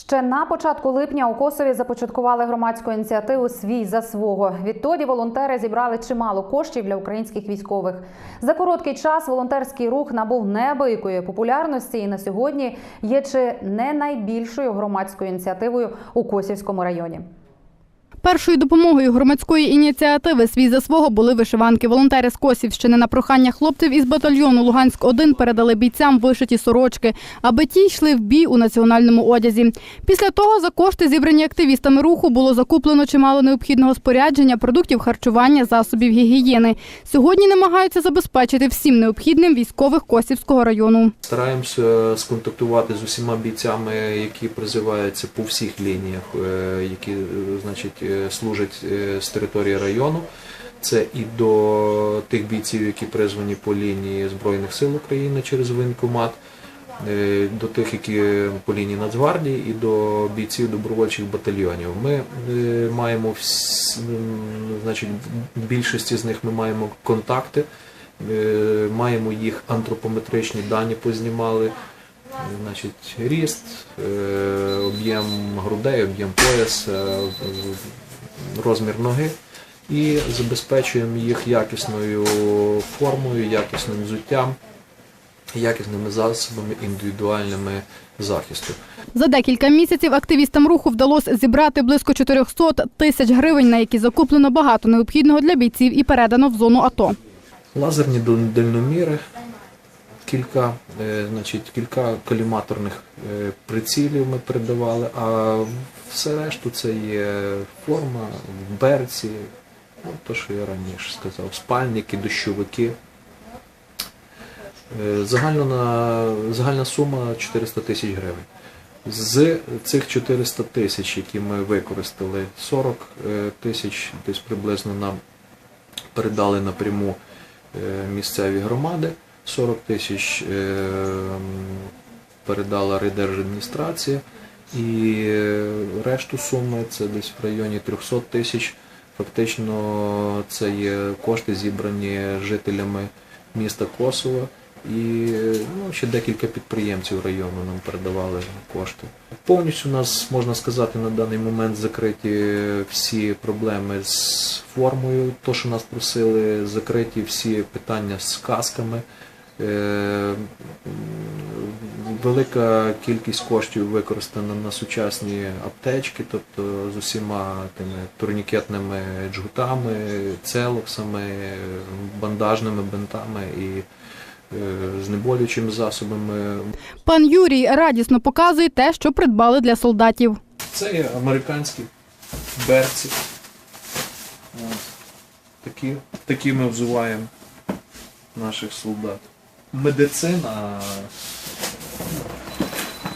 Ще на початку липня у Косові започаткували громадську ініціативу Свій за свого. Відтоді волонтери зібрали чимало коштів для українських військових. За короткий час волонтерський рух набув неабиякої популярності і на сьогодні є чи не найбільшою громадською ініціативою у Косівському районі. Першою допомогою громадської ініціативи свій за свого були вишиванки. Волонтери з Косівщини на прохання хлопців із батальйону Луганськ 1 передали бійцям вишиті сорочки, аби ті йшли в бій у національному одязі. Після того за кошти, зібрані активістами руху, було закуплено чимало необхідного спорядження, продуктів харчування, засобів гігієни. Сьогодні намагаються забезпечити всім необхідним військових Косівського району. Стараємося сконтактувати з усіма бійцями, які призиваються по всіх лініях, е, які е, значить, служать е, з території району. Це і до тих бійців, які призвані по лінії Збройних сил України через воєнкомат, е, до тих, які по лінії Нацгвардії, і до бійців добровольчих батальйонів. Ми е, маємо вс- значить, в більшості з них ми маємо контакти. Е, Маємо їх антропометричні дані познімали, значить, ріст, е, об'єм грудей, об'єм пояса, розмір ноги і забезпечуємо їх якісною формою, якісним взуттям, якісними засобами індивідуальними захисту. За декілька місяців активістам руху вдалося зібрати близько 400 тисяч гривень, на які закуплено багато необхідного для бійців і передано в зону АТО. Лазерні дал- дальноміри, кілька, е, значить, кілька коліматорних е, прицілів ми передавали, а все решту це є форма, берці, ну, то, що я раніше сказав, спальники, дощовики. Е, Загально на, загальна сума 400 тисяч гривень. З цих 400 тисяч, які ми використали, 40 е, тисяч десь приблизно нам передали напряму місцеві громади, 40 тисяч е, передала райдержадміністрація і е, решту суми це десь в районі 300 тисяч. Фактично це є кошти зібрані жителями міста Косова. І ну, ще декілька підприємців району нам передавали кошти. Повністю у нас, можна сказати, на даний момент закриті всі проблеми з формою, то, що нас просили, закриті всі питання з касками. Е, Велика кількість коштів використана на сучасні аптечки, тобто з усіма тими турнікетними джгутами, целоксами, бандажними бинтами і е, знеболюючими засобами. Пан Юрій радісно показує те, що придбали для солдатів. Це є американські берці. Такі, такі ми взуваємо наших солдат. Медицина.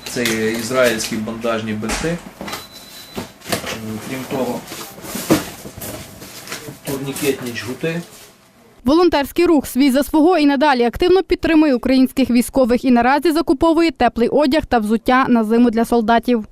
Це ізраїльські бандажні бинти. Крім того, турнікетні жгути. Волонтерський рух свій за свого і надалі активно підтримує українських військових і наразі закуповує теплий одяг та взуття на зиму для солдатів.